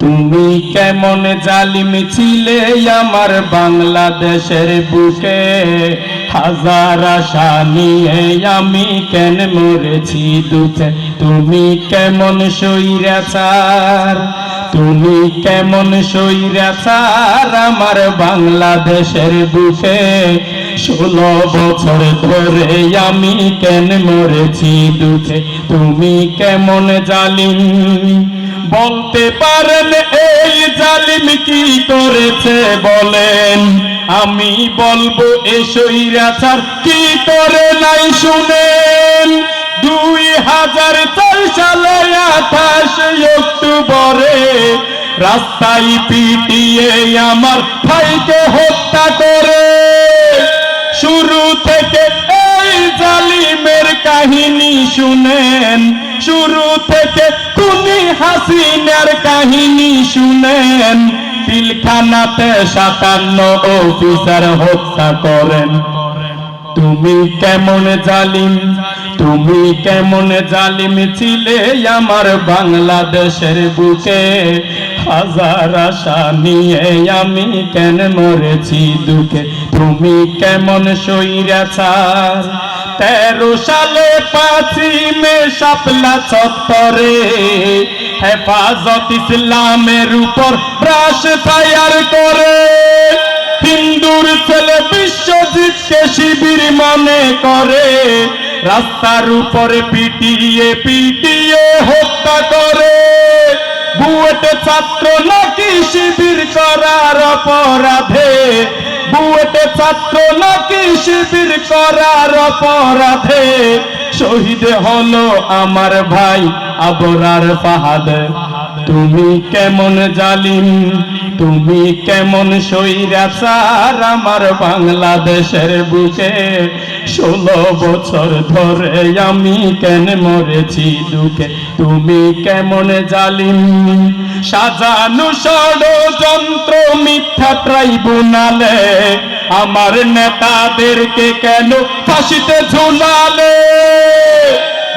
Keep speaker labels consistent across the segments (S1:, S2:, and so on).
S1: তুমি কেমন জালিম ছিলে আমার বাংলাদেশের বুকে? হাজার আশা নিয়ে আমি কেন মরেছি দুঃখে তুমি কেমন সইরাচার তুমি কেমন সইরাচার আমার বাংলাদেশের বুকে? ষোলো বছর ধরে আমি কেন মরেছি দুঃখে? তুমি কেমন জালিম? বলতে পারেন এই জালিম কি করেছে বলেন? আমি বলব এ সৈরাচার কি করে নাই শুনেন? দুই হাজার চার সালে আঠাশ অক্টোবরে রাস্তায় পিটিয়ে আমার ভাইকে হত্যা করে। শুরু থেকে এই জালিমের কাহিনী শুনেন। শুরু থেকে খুনি হাসিনার কাহিনী শুনেন। পিলখানাতে সাতান্ন অফিসার হত্যা করেন। তুমি কেমন জালিম? তুমি কেমন জালিম ছিলে আমার বাংলাদেশের বুকে? হাজার আশা নিয়ে আমি কেন মরেছি দুঃখে? তুমি কেমন সইরাচার তেরো সালে পাঁচই মে শাপলা চত্বরে হেফাজত ইসলামের উপর ব্রাশ ফায়ার করে। হিন্দুর ছেলে বিশ্বজিৎকে শিবির মনে করে। রাস্তার উপরে পিটিয়ে পিটিয়ে হত্যা করে। বুয়েটে ছাত্র নাকি শিবির করার অপরাধে? বুয়েটে ছাত্র নাকি শিবির করার অপরাধে? শহীদ হলো আমার ভাই আবরার ফাহাদ। তুমি কেমন জালিম? তুমি কেমন সৈরাচার আমার বাংলাদেশের বুকে ষোলো বছর ধরে আমি কেন মরেছি দুঃখে? তুমি কেমন জালিম? সাজানো ষড়যন্ত্র মিথ্যা ট্রাইব্যুনালে আমার নেতাদেরকে কেন ফাঁসিতে ঝুলালে?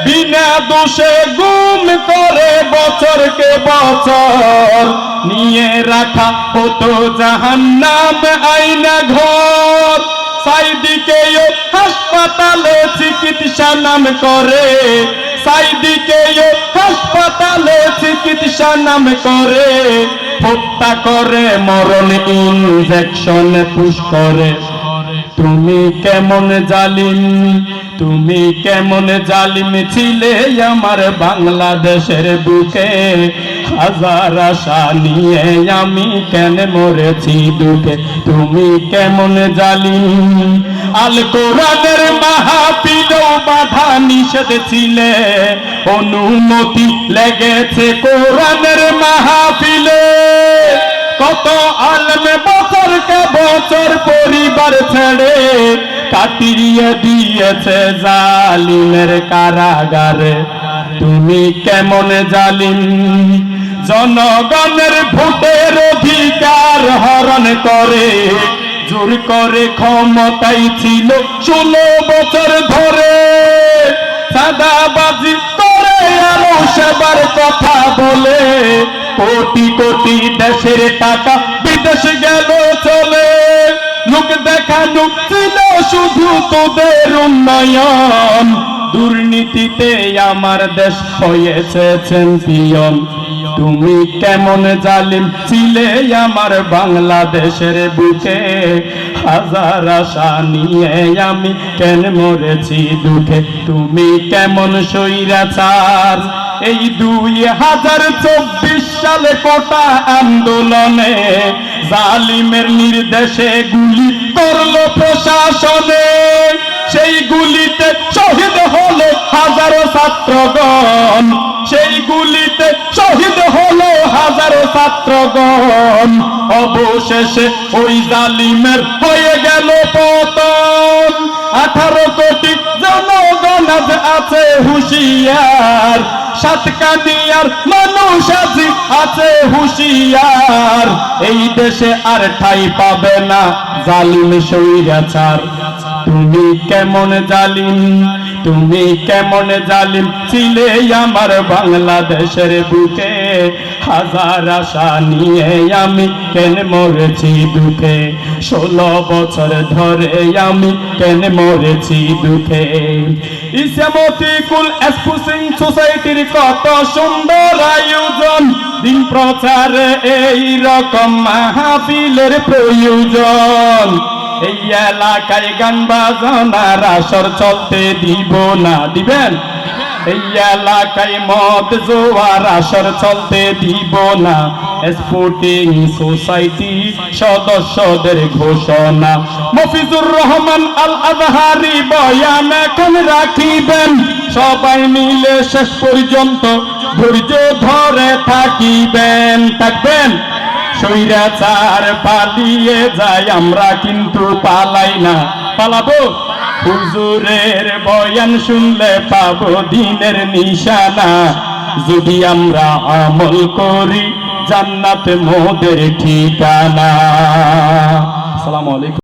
S1: বিনা দোষে গুম করে বছরকে বছর। নিয়ে রাখা হতো জাহান নাম আইনা ঘর। সাইদিকে হাসপাতালে চিকিৎসা নাম করে। সাইদিকে হাসপাতালে চিকিৎসা নাম করে। হত্যা করে মরণ ইনজেকশন পুশ করে। তুমি কেমন জালিম? তুমি কেমন জালিম ছিলে আমার বাংলাদেশের বুকে? হাজার আশা নিয়ে আমি কেন মরেছি দুঃখে? তুমি কেমন জালিম? আল কোরআনের মাহফিলেও বাধা নিষেধ ছিলে। অনুমতি লেগেছে কোরআনের মাহফিলে কত আলমে বছরকে বছর পরিবার ছেড়ে কাটিয়ে দিয়েছে জালিমের কারাগারে। তুমি কেমন জালিম? জনগণের ভোটের অধিকার হরণ করে। জোর করে ক্ষমতাই ছিল ষোলো বছর ধরে। সাদাবাজি করে আলো সেবার কথা বলে। কোটি কোটি দেশের টাকা বিদেশ গেল ছিল শুধু তোদের উন্নয়ন। দুর্নীতিতে আমার দেশ হয়েছে চ্যাম্পিয়ন তুমি কেমন জালিম ছিলে আমার বাংলাদেশের বুকে। হাজার আশা নিয়ে আমি কেন মরেছি দুঃখে? তুমি কেমন সইরাচার এই দুই হাজার চব্বিশ সালে কোটা আন্দোলনে জালিমের নির্দেশে গুলি করল প্রশাসনে। সেই গুলিতে শহীদ হলো হাজারো ছাত্রগণ। সেই গুলিতে শহীদ হলো হাজারো ছাত্রগণ, অবশেষে ওই জালিমের হয়ে গেল পতন। আঠারো কোটি জনগণ আছে হুঁশিয়ার, সাতকানিয়ার মানুষ আছে হুঁশিয়ার। এই দেশে আর ঠাই পাবে না জালিম সৈরাচার তুমি কেমন জালিম? তুমি কেমন জালিম ছিলে আমার বাংলাদেশের বুকে? হাজার আশা নিয়ে আমি কেন মরেছি দুঃখে? ষোলো বছর ধরে আমি কেন মরেছি দুঃখে? সোসাইটির কত সুন্দর আয়োজন। দিন প্রচারে এই রকম মাহফিলের প্রয়োজন। এই এলাকায় গান বাজনার আসর চলতে দিব না, দিবেন? এই এলাকায় মদ জোয়ার আসর চলতে দিব না স্পোর্টিং সোসাইটি সদস্যদের ঘোষণা। মফিজুর রহমান আল আজহারি বয়ান এখন রাখিবেন, সবাই মিলে শেষ পর্যন্ত ধৈর্য ধরে থাকিবেন, থাকবেন? সৈরাচার পালিয়ে যায়, আমরা কিন্তু পালাই না। পালাবো? হুজুরের বয়ান শুনলে পাবো দিনের নিশানা। যদি আমরা আমল করি, জান্নাত মোদের ঠিকানা। আসসালামু আলাইকুম।